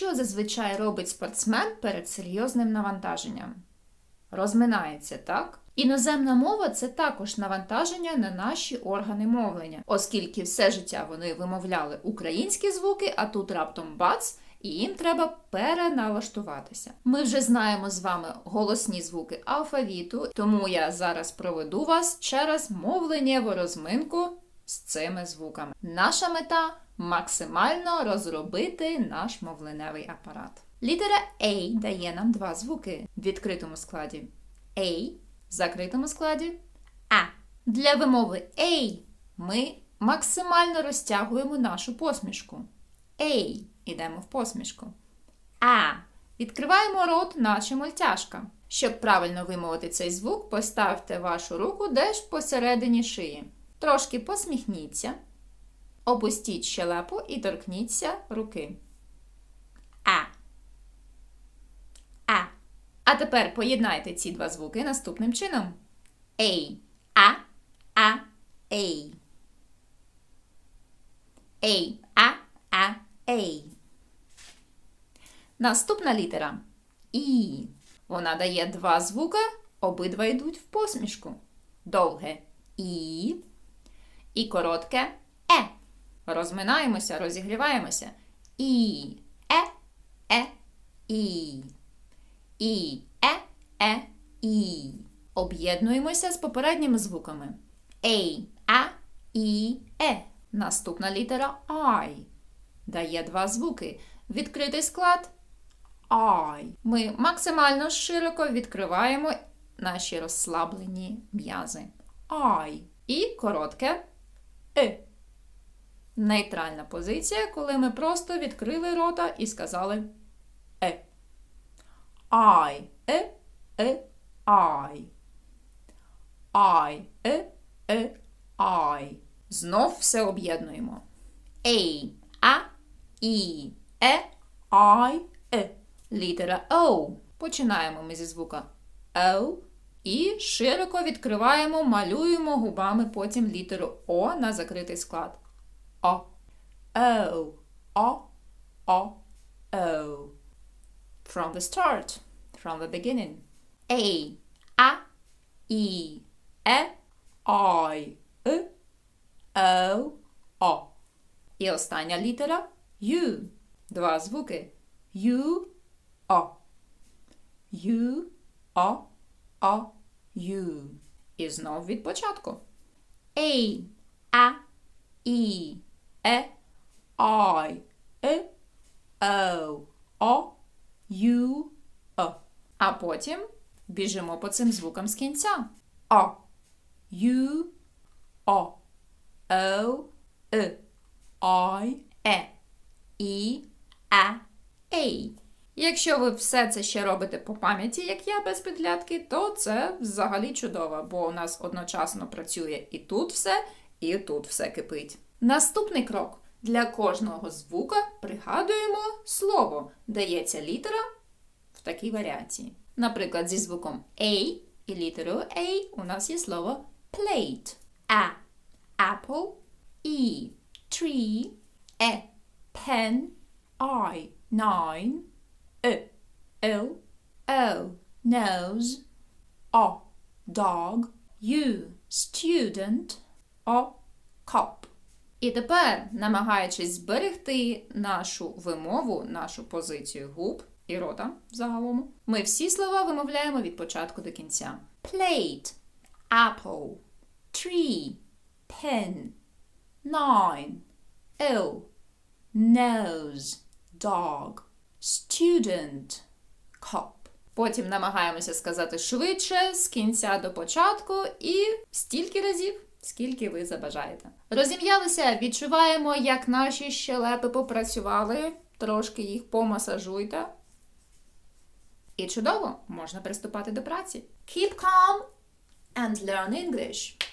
Що зазвичай робить спортсмен перед серйозним навантаженням? Розминається, так? Іноземна мова це також навантаження на наші органи мовлення, оскільки все життя вони вимовляли українські звуки, а тут раптом бац, і їм треба переналаштуватися. Ми вже знаємо з вами голосні звуки алфавіту, тому я зараз проведу вас через мовленнєву розминку з цими звуками. Наша мета максимально розробити наш мовленевий апарат. Літера A дає нам два звуки в відкритому складі. A в закритому складі А. Для вимови A ми максимально розтягуємо нашу посмішку. A. Ідемо в посмішку. А. Відкриваємо рот, наче мультяшка. Щоб правильно вимовити цей звук, поставте вашу руку десь посередині шиї. Трошки посміхніться, опустіть щелепу і торкніться руки. А. А. А тепер поєднайте ці два звуки наступним чином. A. А. А. A. A. А. А. A. Наступна літера І. Вона дає два звуки, обидва йдуть в посмішку. Довге І і коротке Е. Розминаємося, розігріваємося. І. Е. Е. І. І. Е. Е. І. Об'єднуємося з попередніми звуками. Ей. А. І. Е. Наступна літера I. Дає два звуки. Відкритий склад I. Ми максимально широко відкриваємо наші розслаблені м'язи. I. І коротке Е. Нейтральна позиція, коли ми просто відкрили рота і сказали Е. I. Е. Е. I. Е. Е. I. Знов все об'єднуємо. A. А. І. Е. I. Е. Літера O. Починаємо ми зі звука O. І широко відкриваємо, малюємо губами потім літеру О на закритий склад. О. О. О. О. О. From the start. From the beginning. A. А. І. Е. I. Е. О. О. І остання літера U. Два звуки. U. О. U. О. О. U. І знов від початку. A. А. І. Е. I. Е. О. О. Ю. О. А потім біжимо по цим звукам з кінця. О. Ю. О. О. Е. I. Е. І. А. Ей. Якщо ви все це ще робите по пам'яті, як я без підглядки, то це взагалі чудово, бо у нас одночасно працює і тут все, і тут все кипить. Наступний крок. Для кожного звука пригадуємо слово. Дається літера в такій варіації. Наприклад, зі звуком A і літерою A у нас є слово plate. А apple, E tree, E pen, I nine, E L O nose, O dog, U student, O cup. І тепер, намагаючись зберегти нашу вимову, нашу позицію губ і рота загалом, ми всі слова вимовляємо від початку до кінця. Plate, apple, tree, pen, nine, ill, nose, dog, student, cup. Потім намагаємося сказати швидше з кінця до початку і стільки разів, скільки ви забажаєте. Розім'ялися, відчуваємо, як наші щелепи попрацювали, трошки їх помасажуйте. І чудово, можна приступати до праці. Keep calm and learn English.